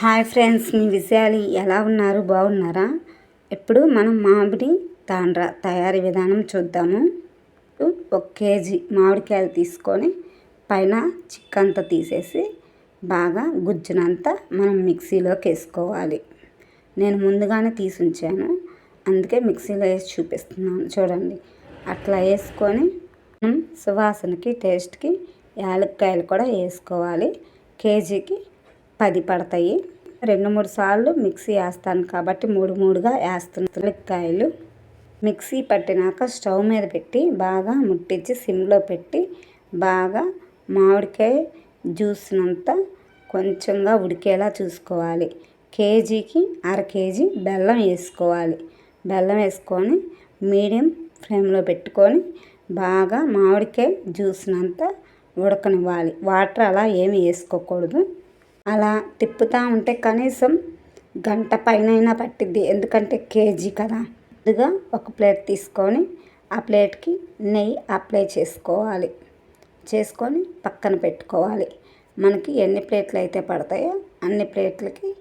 Hi friends మీ విజయాలు ఎలా ఉన్నారు? బాగున్నారా? ఇప్పుడు మనం మామిడి తాండ్ర తయారీ విధానం చూద్దాము. ఒక కేజీ మామిడికాయలు తీసుకొని పైన చిక్కంతా తీసేసి బాగా గుజ్జునంతా మనం మిక్సీలోకి వేసుకోవాలి. నేను ముందుగానే తీసి ఉంచాను అందుకే మిక్సీలో వేసి చూపిస్తున్నాను. చూడండి. అట్లా వేసుకొని మనం సువాసనకి టేస్ట్కి యాలక్కాయలు కూడా వేసుకోవాలి. కేజీకి పది పడతాయి. రెండు మూడు సార్లు మిక్సీ వేస్తాను కాబట్టి మూడు మూడుగా వేస్తున్నాను యాలక్కాయలు మిక్సీ పట్టినాక స్టవ్ మీద పెట్టి బాగా ముట్టించి సిమ్లో పెట్టి బాగా మామిడికాయ జ్యూస్నంతా కొంచెంగా ఉడికేలా చూసుకోవాలి. కేజీకి అర కేజీ బెల్లం వేసుకోవాలి. బెల్లం వేసుకొని మీడియం ఫ్లేమ్లో పెట్టుకొని బాగా మామిడికాయ జ్యూస్నంతా ఉడకనివ్వాలి. వాటర్ అలా ఏమి వేసుకోకూడదు. అలా తిప్పుతూ ఉంటే కనీసం గంట పైన పట్టిద్ది. ఎందుకంటే కేజీ కదా. ముందుగా ఒక ప్లేట్ తీసుకొని ఆ ప్లేట్కి నెయ్యి అప్లై చేసుకోవాలి. చేసుకొని పక్కన పెట్టుకోవాలి. మనకి ఎన్ని ప్లేట్లు అయితే పడతాయో అన్ని ప్లేట్లకి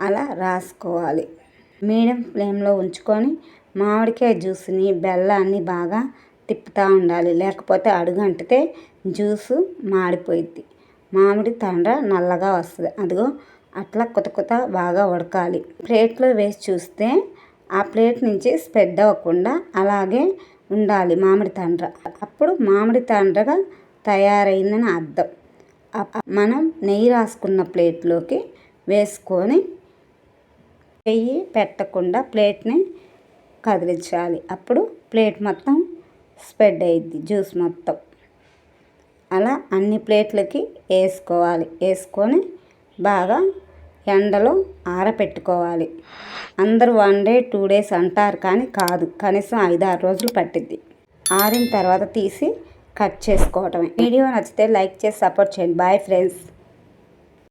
అలా రాసుకోవాలి. మీడియం ఫ్లేమ్లో ఉంచుకొని మామిడికాయ జ్యూస్ని బెల్లాన్ని బాగా తిప్పుతూ ఉండాలి. లేకపోతే అడుగు అంటితే జ్యూసు మాడిపోయిద్ది. మామిడి తండ్ర నల్లగా వస్తుంది. అదిగో అట్లా కొత్త కొత్త బాగా ఉడకాలి. ప్లేట్లో వేసి చూస్తే ఆ ప్లేట్ నుంచి స్ప్రెడ్ అవ్వకుండా అలాగే ఉండాలి మామిడి తండ్ర. అప్పుడు మామిడి తండ్రగా తయారైందని అర్థం. మనం నెయ్యి రాసుకున్న ప్లేట్లోకి వేసుకొని నెయ్యి పెట్టకుండా ప్లేట్ని కదిలించాలి. అప్పుడు ప్లేట్ మొత్తం స్ప్రెడ్ అయ్యిద్ది జ్యూస్ మొత్తం. అలా అన్ని ప్లేట్లకి వేసుకోవాలి. వేసుకొని బాగా ఎండలో ఆరపెట్టుకోవాలి. అందరూ వన్ డే టూ డేస్ అంటారు కానీ కాదు. కనీసం ఐదు ఆరు రోజులు పట్టిద్ది. ఆరిన తర్వాత తీసి కట్ చేసుకోవటమే. వీడియో నచ్చితే లైక్ చేసి సపోర్ట్ చేయండి. Bye friends.